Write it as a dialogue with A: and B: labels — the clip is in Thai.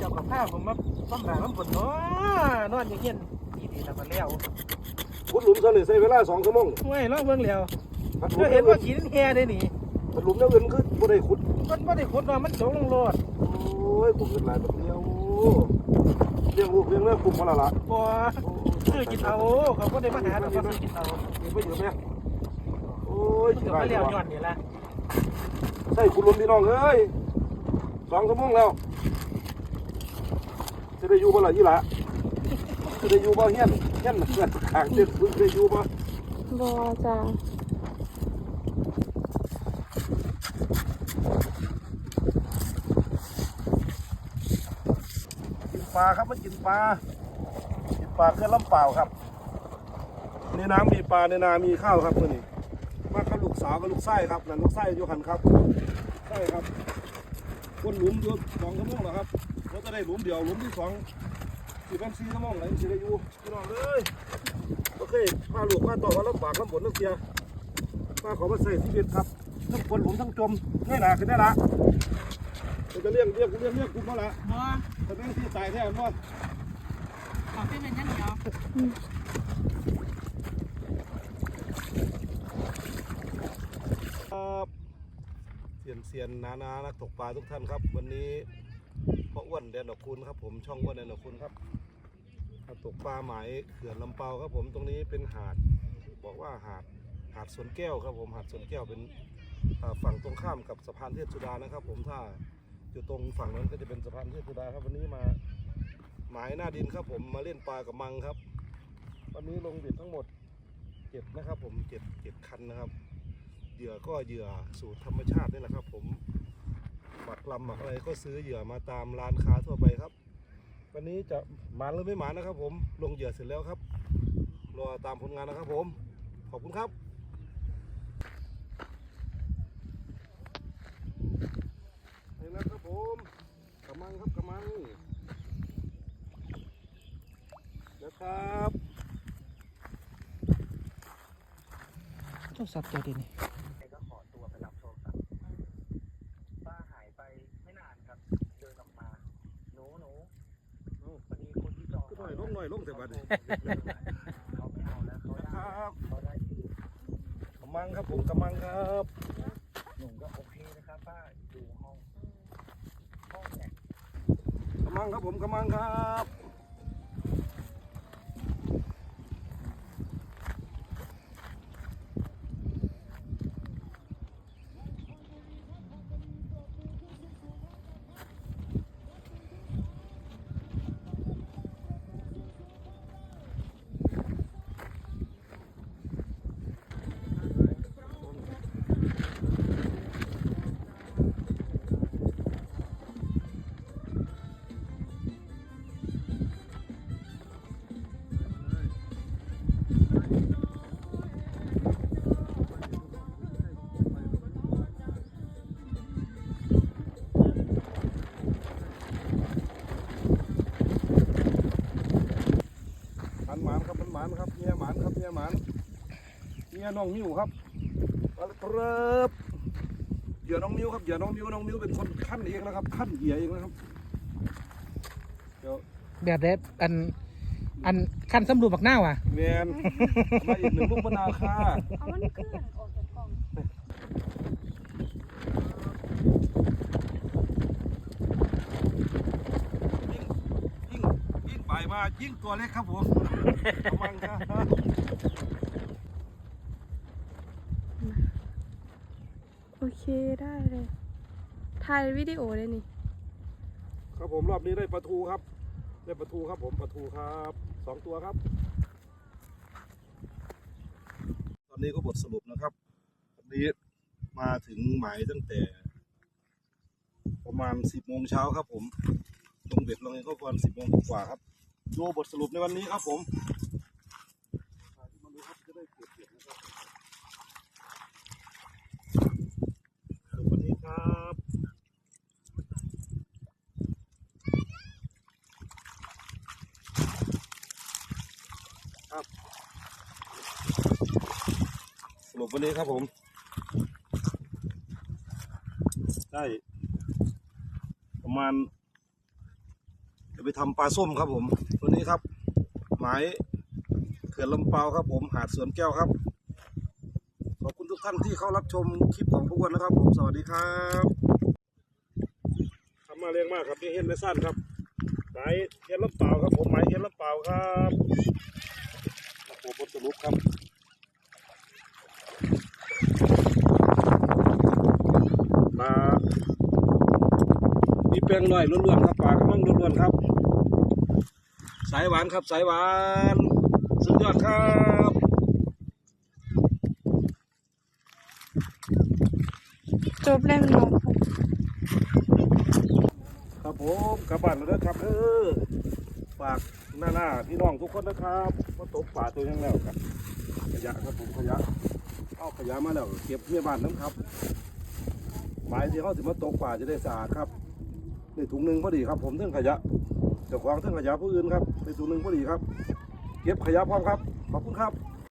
A: เจ้ากับข้าวผมมาบ้ำบาบ้ำฝนเนาะนอนอย่างเงี้ยดีดีแล้วก็แล้ว
B: ขุดหลุมซะเลยใช้เวลาสองชั่วโมง
A: ห่วยลองเบิ่งแล้ว
B: ขุดหลุ
A: ก็
B: ม
A: เห็
B: เห็
A: น
B: น
A: ว่า
B: ว่า
A: ขีดแห่ได้นี่
B: ขุดหลุมแล้วเงินคือบ่ได้ขุด
A: มันบ่ได้ขุดว่ามันตกลงโลด
B: โอ้ยผมเงินหลายแบบเดียวเลี้ยงลูกเลี้ยงเลิกกลุ่มมาและล่ะ
A: บ่ซื้อกินเอาเขาบ่ได้มาหาดอกเขาซื้อกินเอา
B: มีไปอยู่ไหมโอ้ย
A: มัน
B: สิ
A: ก็
B: ได้
A: มาแล้ว
B: ว่ะ
A: ย้อนนี่ล่ะ
B: ใช่ขุดหลุมพี่น้องเอ้ยสองชั่วโมงแล้ว จะได้อยู่บ่ล่ะยี่หละจะได้อยู่บ่เฮียนเฮียนเพื่อนข้างเด็กพึ่งได้อยู่บ่
C: บอจ้า
B: กินปลาครับมันกินปลากินปลาเคลื่อนลำเปล่าครับ ในน้ำมีปลาในนามีข้าวครับตัวนี้มากับลูกสาวกับลูกไส้ครับนั่นลูกไส้อยู่หันครับใช่ครับคนหลุมอยู่สองชั่วโมงแล้วครับ เราจะได้หลุมเดียวหลุมที่สองสี่เป็นสี่ชั่วโมงไหนสี่ได้อยู่พี่น้องเลยโอเคพาลูกพาต่อมาลำบากลำบนลำเสียพาเขอมาใส่ชีวิตครับทั้งคนหลุมทั้งจมง่ายหนาขึ้นได้ละเราจะเลี้ยงเลี้ยงเลี้ยงเลี้ยงกุ้งมาละ
A: บ่
B: แต่แม่งที่ตายแท้ว่า
A: ขอเป็นอย่างเดียว
B: ครับเซียนเซียนนานานักตกปลาทุกท่านครับ วันนี้ พ่ออ้วนแดนดอกคุณครับผมช่องอ้วนแดนดอกคุณครับมาตกปลาหมายเขื่อนลำเปาครับผมตรงนี้เป็นหาดบอกว่าหาดหาดสวนแก้วครับผมหาดสวนแก้วเป็นฝั่งตรงข้ามกับสะพานเทพสุดานะครับ ผมถ้าอยู่ตรงฝั่งนั้นก็จะเป็นสะพานเทพสุดาครับวันนี้มาหมายหน้าดินครับผมมาเล่นปลากับมังครับ วันนี้ลงเบ็ดทั้งหมดเจ็ดนะครับผมเจ็ดเจ็ดคันนะครับเหยื่อก็เหยื่อสูตรธรรมชาตินี่แหละครับ ผม หมักลำหมักอะไรก็ซื้อเหยื่อมาตามร้านค้าทั่วไปครับ วันนี้จะหมานหรือไม่หมานนะครับ ผมลงเหยื่อเสร็จแล้วครับรอตามผลงานนะครับ ผมขอบคุณครับนี่นะครับผมกระมังครับกระมังนะครับ
A: โทรศัพท์เจ้าดินี่
D: ก็ขอตัวไปรับโทรศัพท์ป้าหายไปไม่นานครับ เดินออกมา หนูหนู
B: เอ้า
D: พอดีคนที่จอง
B: ขึ้ นหน่อยลงหน่อยลงแต่บัดนี้
D: เขาไม่เอาแล้วเขา
B: นะค
D: ได้
B: รับ
D: เขาได้ที่
B: กระมังครับผมกระมังครับ
D: หนูก็โอเคนะครับป้าดูห้องห้องเนี่ย
B: กระมังครับผมกระมังครับ เมียน้องมิวครับเอาละครับเหยื่อน้องมิวครับเหยื่อน้องมิวน้องมิวเป็นคนขั้นเองนะครับขั้นเหยื่อเองนะครับเดี๋ยว
A: แบบเด็ดอันอันคันสำรูบักหน้าวอะ
B: แมนมาอีกหนึ่งลูกมะนาวค่ะ
C: เอามันเคลื่อนออกจากกล่อง
B: ยิ่งยิ่งยิ่งไปมายิ่งตัวเล็กครับผมกระมังครับ
C: โอเคได้เลยถ่ายวิดีโอเลยนี่
B: ครับผมรอบนี้ได้ปลาทูครับ ได้ปลาทูครับผมปลาทูครับสองตัวครับ ตอนนี้ก็บทสรุปนะครับวันนี้มาถึงหมายตั้งแต่ ประมาณสิบโมงเช้าครับ ผมลงเบ็ดลงเองก็ประมาณสิบโมงกว่าครับดูบทสรุปในวันนี้ครับผมมาดูครับจะได้เปรียบเทียบนะครับสรุปวันนี้ครับ สรุปวันนี้ครับผม ได้ ประมาณ จะไปทำปลาส้มครับผม วันนี้ครับ หมายเขื่อนลำเปาครับ ผมหาดสวนแก้วครับ ขอบคุณทุกท่านที่เข้ารับชมคลิปของพวกวันนะครับ ผม สวัสดีครับทำมาเรียงมากครับที่เห็นในสั้นครับหมายเขื่อนลำเปาครับผมหมายเขื่อนลำเปาครับ ครับผมบนสรุปครับปลามีแป้งน้อยล้วนๆครับปลากำลังล้วนๆครับ สายหวานครับสายหวาน สุดยอดครับ
C: จบแล้วเนาะ
B: ครับผมกลับบ้านแล้วเด้อครับเออ ฝากหน้าหน้าพี่น้องทุกคนนะครับมาตกป่าตัวยังแล้วครับขยะครับผมขยะเอาขยะมาแล้วเก็บเมียบ้านน้ำครับหมายที่เขาถึงมาตกป่าจะได้สะอาดครับในถุงหนึ่งพอดีครับ ผมเรื่องขยะเจ้าของเรื่องขยะผู้อื่นครับในถุงหนึ่งพอดีครับ เก็บขยะพร้อมครับขอบคุณครับ